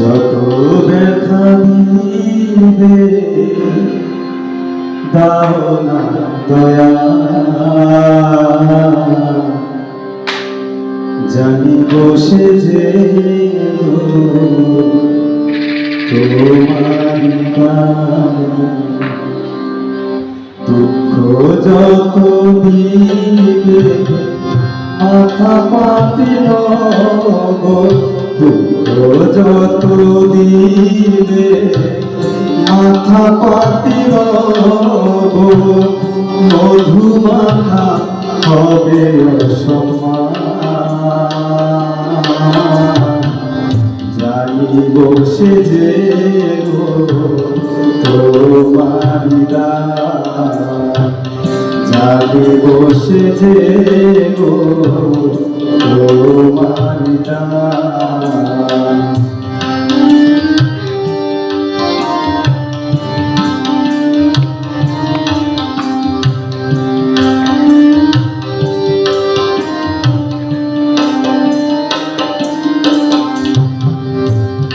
যত ব্যথা দিবে দাও না দয়া। জানি বসে যে তোমারি দুঃখ যত দিবে মাথা পাতিল দুঃখ যত দিবে মাথা পাতিল গো মধু মাথা হবে অসম্মান জানি বসে যে গো, তোমারি জানি বসে যে গো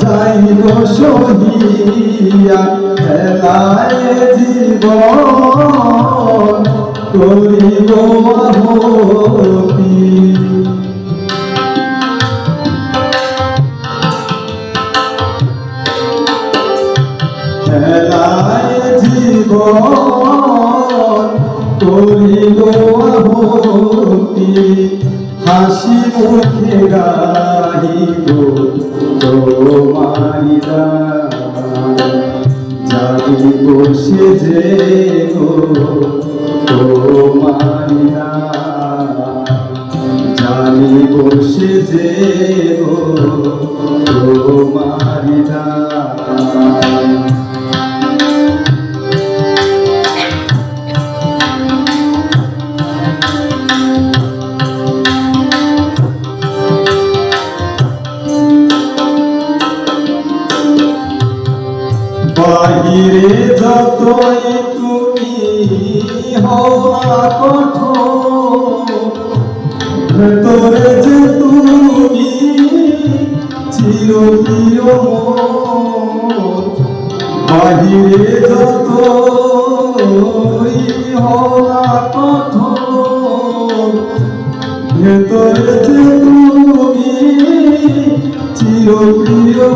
যাইব সহিয়া খেলায় জীবন করিব খেলায় জীবন করিব হাসি মুখে তোমারি জানি বসে যে গো তোমারি জানি বসে যে গো যতই তুমি হও না কঠোর ভেতরে যে তুমি চির প্রিয়। বাহিরে যতই হও না কঠোর ভেতরে যে তুমি চির প্রিয়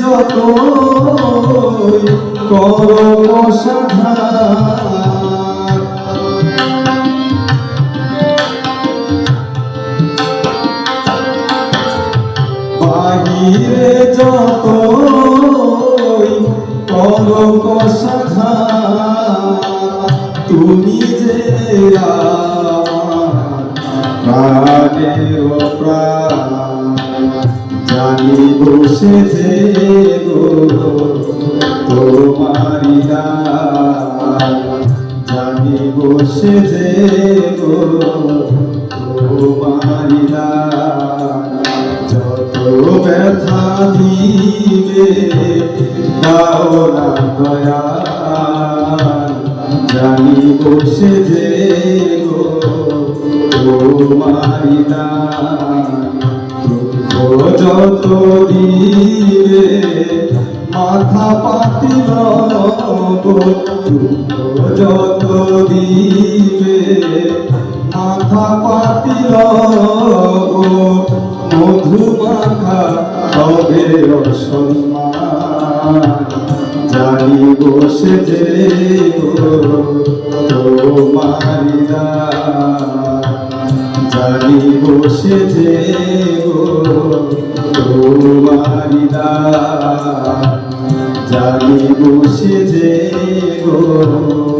যত কর সাধা বাহিরে যত কলক সাধা তুমি যে প্রাণের প্রাণ জানি বসে যে গো তোমারি জানি বসে যে গো তোমারি যত ব্যথা দিবে দাও না দয়া। জানি বসে যে গো তোমারি দুঃখ যত দিবে মাথা পাতিল যত দিবে মাথা পাতিল মধু মাখা হবে অসম্মান জানি জানি বসে যে তোমারি জানি বসে যে গো